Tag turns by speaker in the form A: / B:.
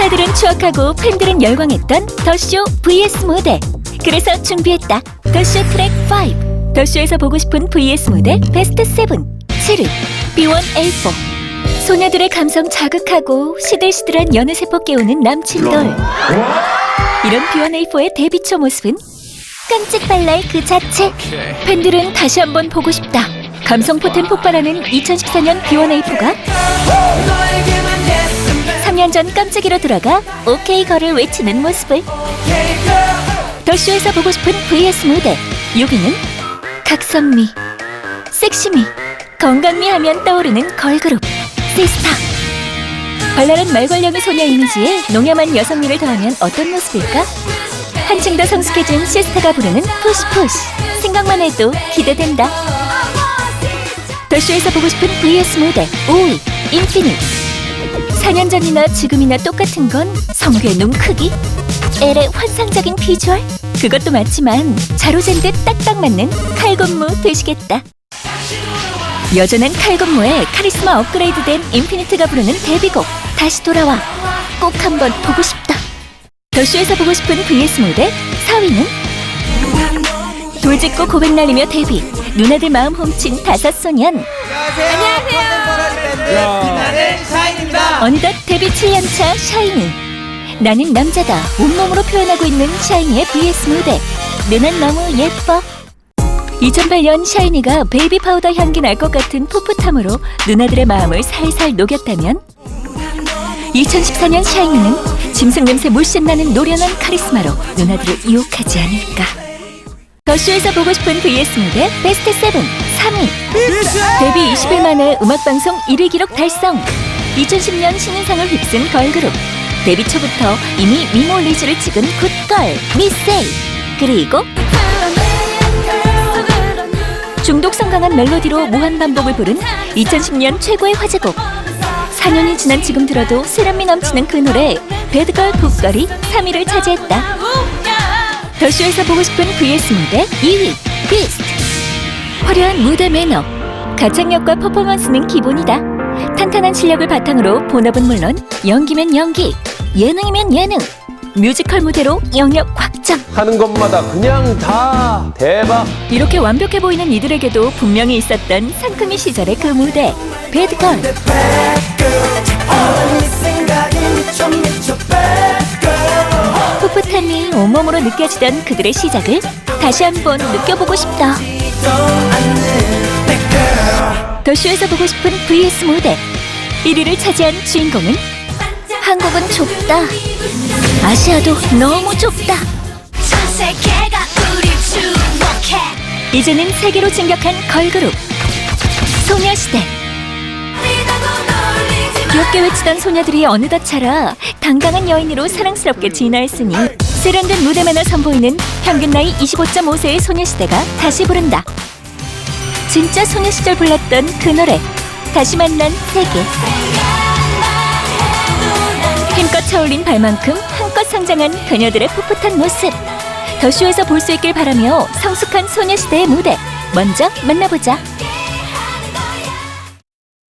A: 스타들은 추억하고 팬들은 열광했던 더쇼 vs 무대. 그래서 준비했다. 더쇼 트랙 5 더쇼에서 보고 싶은 vs 무대 베스트 7 7위. B1A4 소녀들의 감성 자극하고 시들시들한 연애세포 깨우는 남친돌. 이런 B1A4의 데뷔 초 모습은 깜찍 발랄 그 자체. 팬들은 다시 한번 보고 싶다. 감성 포텐 폭발하는 2014년 B1A4가 3년 전 깜찍이로 돌아가 오케이 걸을 외치는 모습을. 더쇼에서 보고 싶은 VS 무대. 6위는 각선미 섹시미 건강미 하면 떠오르는 걸그룹 시스타. 발랄한 말괄량의 소녀 이미지에 농염한 여성미를 더하면 어떤 모습일까? 한층 더 성숙해진 시스타가 부르는 푸시푸시. 생각만 해도 기대된다. 더쇼에서 보고 싶은 VS 무대 5위 인피니트 4년 전이나 지금이나 똑같은 건 성괴 눈 크기 엘의 환상적인 비주얼 그것도 맞지만 자로잰 듯 딱딱 맞는 칼군무 되시겠다. 여전한 칼군무에 카리스마 업그레이드된 인피니트가 부르는 데뷔곡 다시 돌아와 꼭 한번 보고 싶다. 더쇼에서 보고 싶은 vs 무대 4위는 돌직구 고백 날리며 데뷔 누나들 마음 훔친 다섯 소년 어느덧 데뷔 7년차 샤이니. 나는 남자다. 온몸으로 표현하고 있는 샤이니의 vs 무대. 누난 너무 예뻐. 2008년 샤이니가 베이비 파우더 향기 날 것 같은 풋풋함으로 누나들의 마음을 살살 녹였다면? 2014년 샤이니는 짐승 냄새 물씬 나는 노련한 카리스마로 누나들을 유혹하지 않을까 더쇼에서 보고 싶은 vs 무대 베스트 7 3위. 데뷔 20일 만에 음악방송 1위 기록 달성. 2010년 신인상을 휩쓴 걸그룹. 데뷔 초부터 이미 미모 리즈를 찍은 굿걸 미세이. 그리고 중독성 강한 멜로디로 무한 반복을 부른 2010년 최고의 화제곡. 4년이 지난 지금 들어도 세련미 넘치는 그 노래 배드걸 굿걸이 3위를 차지했다 더쇼에서 보고 싶은 vs 무대 2위 비스트 화려한 무대 매너 가창력과 퍼포먼스는 기본이다. 탄탄한 실력을 바탕으로 본업은 물론 연기면 연기 예능이면 예능 뮤지컬 무대로 영역 확장.
B: 하는 것마다 그냥 다 대박.
A: 이렇게 완벽해 보이는 이들에게도 분명히 있었던 상큼이 시절의 그 무대 배드걸 온몸으로 느껴지던 그들의 시작을 다시 한번 느껴보고 싶다. 더쇼에서 보고 싶은 vs 무대. 1위를 차지한 주인공은 한국은 좁다. 아시아도 너무 좁다. 이제는 세계로 진격한 걸그룹 소녀시대. 귀엽게 외치던 소녀들이 어느덧 자라 당당한 여인으로 사랑스럽게 진화했으니 세련된 무대 매너 선보이는 평균 나이 25.5세의 소녀시대가 다시 부른다. 진짜 소녀 시절 불렀던 그 노래 다시 만난 세계. 힘껏 차올린 발만큼 한껏 성장한 그녀들의 풋풋한 모습. 더쇼에서 볼 수 있길 바라며 성숙한 소녀시대의 무대 먼저 만나보자